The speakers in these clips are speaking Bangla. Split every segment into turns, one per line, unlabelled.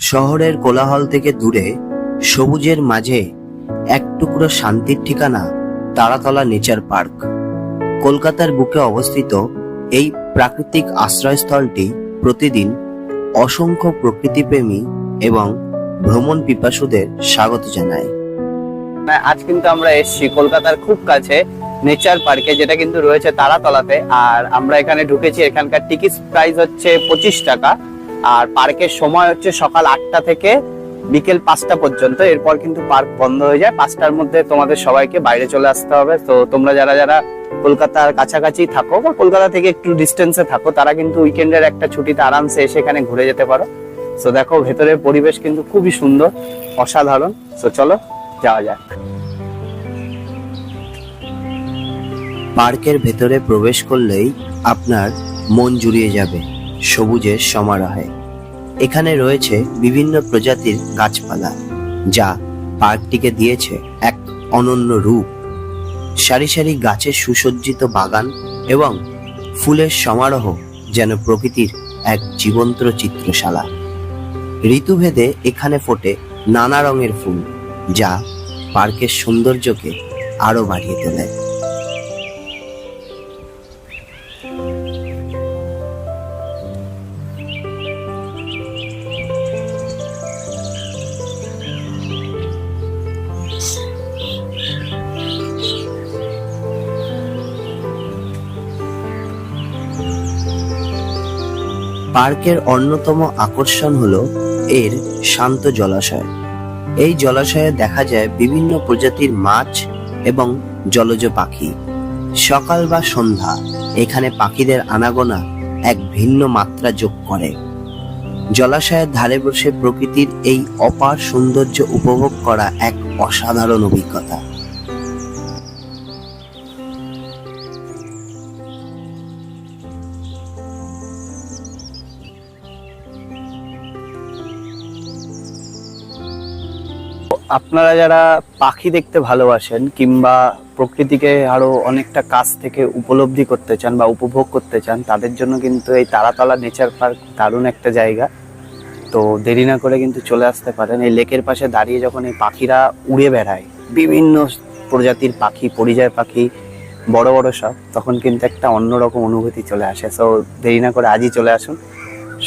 শহরের কোলাহল থেকে দূরে, সবুজের মাঝে এক টুকরো শান্তির ঠিকানা তারাতলা নেচার পার্ক। কলকাতার বুকে অবস্থিত এই প্রাকৃতিক আশ্রয়স্থলটি প্রতিদিন অসংখ্য প্রকৃতিপ্রেমী এবং ভ্রমণ পিপাসুদের স্বাগত জানায়।
মানে আজ কিন্তু আমরা এসেছি কলকাতার খুব কাছে নেচার পার্কে, যেটা কিন্তু রয়েছে তারাতলাতে। আর আমরা এখানে ঢুকেছি, এখানকার টিকিট প্রাইস হচ্ছে পঁচিশ টাকা। আর পার্কের সময় হচ্ছে সকাল আটটা থেকে বিকেল পাঁচটা পর্যন্ত। এরপর কিন্তু পার্ক বন্ধ হয়ে যায়। পাঁচটার মধ্যে তোমাদের সবাইকে বাইরে চলে আসতে হবে। তো তোমরা যারা যারা কলকাতার কাছাকাছি থাকো বা কলকাতা থেকে একটু ডিস্টেন্সে থাকো, তারা কিন্তু উইকেন্ডের একটা ছুটিতে আরামসে এসে এখানে ঘুরে যেতে পারো। তো দেখো, ভেতরের পরিবেশ কিন্তু খুবই সুন্দর, অসাধারণ। তো চলো, যাওয়া যাক।
পার্কের ভেতরে প্রবেশ করলেই আপনার মন জুড়িয়ে যাবে। সবুজের সমারোহে এখানে রয়েছে বিভিন্ন প্রজাতির গাছপালা, যা পার্কটিকে দিয়েছে এক অনন্য রূপ। সারি সারি গাছের সুসজ্জিত বাগান এবং ফুলের সমারোহ যেন প্রকৃতির এক জীবন্ত চিত্রশালা। ঋতুভেদে এখানে ফোটে নানা রঙের ফুল, যা পার্কের সৌন্দর্যকে আরও বাড়িয়ে তোলে। পার্কের অন্যতম আকর্ষণ হল এর শান্ত জলাশয়। এই জলাশয়ে দেখা যায় বিভিন্ন প্রজাতির মাছ এবং জলজ পাখি। সকাল বা সন্ধ্যা এখানে পাখিদের আনাগোনা এক ভিন্ন মাত্রা যোগ করে। জলাশয়ের ধারে বসে প্রকৃতির এই অপার সৌন্দর্য উপভোগ করা এক অসাধারণ অভিজ্ঞতা।
আপনারা যারা পাখি দেখতে ভালোবাসেন কিংবা প্রকৃতিকে আরও অনেকটা কাছ থেকে উপলব্ধি করতে চান বা উপভোগ করতে চান, তাদের জন্য কিন্তু এই তারাতলা নেচার পার্ক দারুণ একটা জায়গা। তো দেরি না করে কিন্তু চলে আসতে পারেন। এই লেকের পাশে দাঁড়িয়ে যখন এই পাখিরা উড়ে বেড়ায়, বিভিন্ন প্রজাতির পাখি, পরিযায় পাখি, বড় বড় সব, তখন কিন্তু একটা অন্যরকম অনুভূতি চলে আসে। সো দেরি না করে আজই চলে আসুন।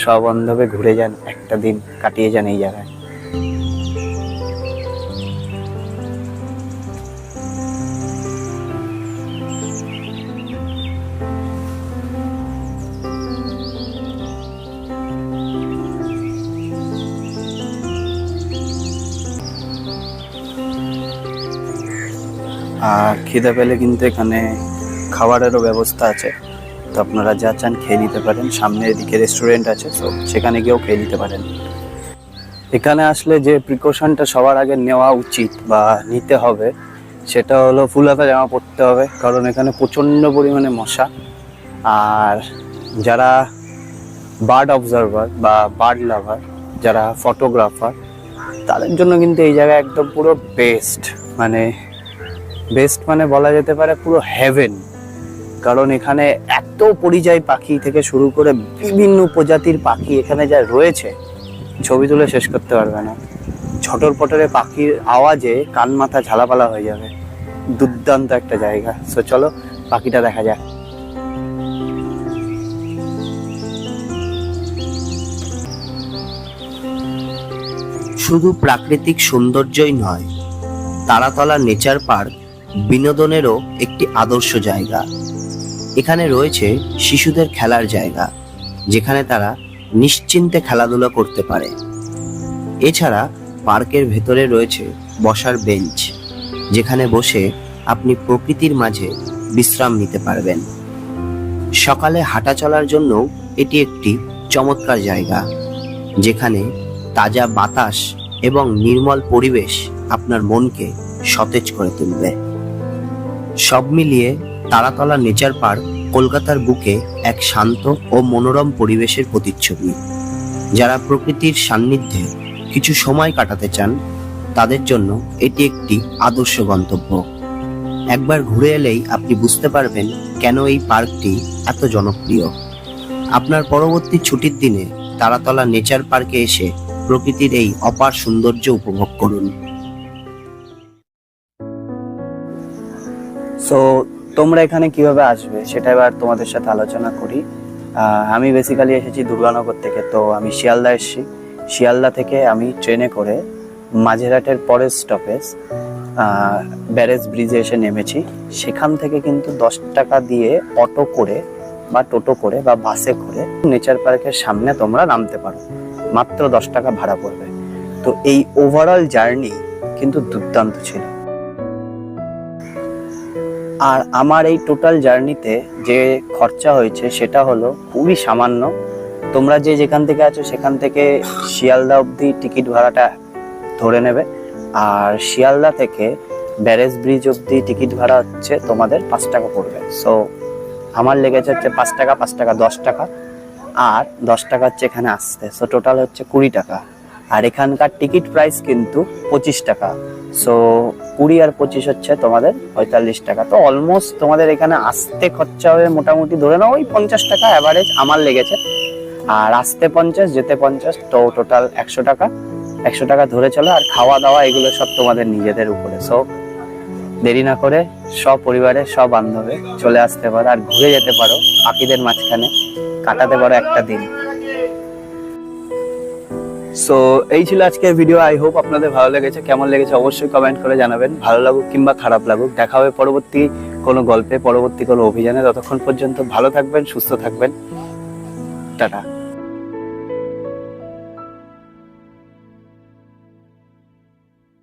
সবন্ধবে ঘুরে যান, একটা দিন কাটিয়ে যান এই জায়গায়। আর খিদে পেলে কিন্তু এখানে খাবারেরও ব্যবস্থা আছে। তো আপনারা যা চান খেয়ে নিতে পারেন। সামনে এদিকে রেস্টুরেন্ট আছে, তো সেখানে গিয়েও খেয়ে নিতে পারেন। এখানে আসলে যে প্রিকশনটা সবার আগে নেওয়া উচিত বা নিতে হবে, সেটা হলো ফুল হাতা জামা পরতে হবে, কারণ এখানে প্রচণ্ড পরিমাণে মশা। আর যারা বার্ড অবজারভার বা বার্ড লাভার যারা ফটোগ্রাফার তাদের জন্য কিন্তু এই জায়গা একদম পুরো বেস্ট মানে বেস্ট মানে বলা যেতে পারে পুরো হেভেন কারণ এখানে এত পরিযায়ী পাখি থেকে শুরু করে বিভিন্ন প্রজাতির পাখি এখানে যা রয়েছে, ছবি তুলে শেষ করতে পারবে না। ছটর পটরে পাখির আওয়াজে কান মাথা ঝালাপালা হয়ে যাবে। দুর্দান্ত একটা জায়গা। সো চলো, পাখিটা দেখা যাক।
শুধু প্রাকৃতিক সৌন্দর্যই নয়, তারাতলা নেচার পার্ক বিনোদনেরও একটি আদর্শ জায়গা। এখানে রয়েছে শিশুদের খেলার জায়গা, যেখানে তারা নিশ্চিন্তে খেলাধুলা করতে পারে। এছাড়া পার্কের ভেতরে রয়েছে বসার বেঞ্চ, যেখানে বসে আপনি প্রকৃতির মাঝে বিশ্রাম নিতে পারবেন। সকালে হাঁটা চলার জন্য এটি একটি চমৎকার জায়গা, যেখানে তাজা বাতাস এবং নির্মল পরিবেশ আপনার মনকে সতেজ করে তুলবে। সব মিলিয়ে তারাতলা নেচার পার্ক কলকাতার বুকে এক শান্ত ও মনোরম পরিবেশের প্রতিচ্ছবি। যারা প্রকৃতির সান্নিধ্যে কিছু সময় কাটাতে চান, তাদের জন্য এটি একটি আদর্শ গন্তব্য। একবার ঘুরে এলেই আপনি বুঝতে পারবেন কেন এই পার্কটি এত জনপ্রিয়। আপনার পরবর্তী ছুটির দিনে তারাতলা নেচার পার্কে এসে প্রকৃতির এই অপার সৌন্দর্য উপভোগ করুন।
সো তোমরা এখানে কীভাবে আসবে সেটা এবার তোমাদের সাথে আলোচনা করি। আমি বেসিক্যালি এসেছি দুর্গানগর থেকে, তো আমি শিয়ালদা এসেছি। শিয়ালদা থেকে আমি ট্রেনে করে মাঝেরহাটের পরের স্টপেজ ব্যারেজ ব্রিজে এসে নেমেছি। সেখান থেকে কিন্তু দশ টাকা দিয়ে অটো করে বা টোটো করে বা বাসে করে নেচার পার্কের সামনে তোমরা নামতে পারো। মাত্র দশ টাকা ভাড়া পড়বে। তো এই ওভারঅল জার্নি কিন্তু দুর্দান্ত ছিল। আর আমার এই টোটাল জার্নিতে যে খরচা হয়েছে সেটা হলো খুবই সামান্য। তোমরা যে যেখান থেকে আছো সেখান থেকে শিয়ালদা অবধি টিকিট ভাড়াটা ধরে নেবে। আর শিয়ালদা থেকে ব্যারেজ ব্রিজ অবধি টিকিট ভাড়া হচ্ছে তোমাদের পাঁচ টাকা পড়বে। সো আমার লেগেছে হচ্ছে পাঁচ টাকা পাঁচ টাকা, দশ টাকা। আর দশ টাকা হচ্ছে এখানে আসতে। সো টোটাল হচ্ছে কুড়ি টাকা। আর এখানকার টিকিট প্রাইস কিন্তু পঁচিশ টাকা। সো কুড়ি আর পঁচিশ হচ্ছে তোমাদের পঁয়তাল্লিশ টাকা। তো অলমোস্ট তোমাদের এখানে আসতে খরচা হবে মোটামুটি ধরে নাও ওই পঞ্চাশ টাকা অ্যাভারেজ আমার লেগেছে। আর আসতে পঞ্চাশ, যেতে পঞ্চাশ, তো টোটাল একশো টাকা। একশো টাকা ধরে চলো আর খাওয়া দাওয়া এগুলো সব তোমাদের নিজেদের উপরে। সো দেরি না করে সব পরিবারে সব বান্ধবে চলে আসতে পারো আর ঘুরে যেতে পারো পাখিদের মাঝখানে। কাটাতে পারো একটা দিন। সো এই ছিল আজকের ভিডিও আই হোপ আপনাদের ভালো লেগেছে। কেমন লেগেছে অবশ্যই কমেন্ট করে জানাবেন। ভালো লাগুক কিংবা খারাপ লাগুক, দেখা হবে পরবর্তী কোনো গল্পে, পরবর্তী কোনো অভিযানে। ততক্ষণ পর্যন্ত ভালো থাকবেন, সুস্থ থাকবেন। টাটা।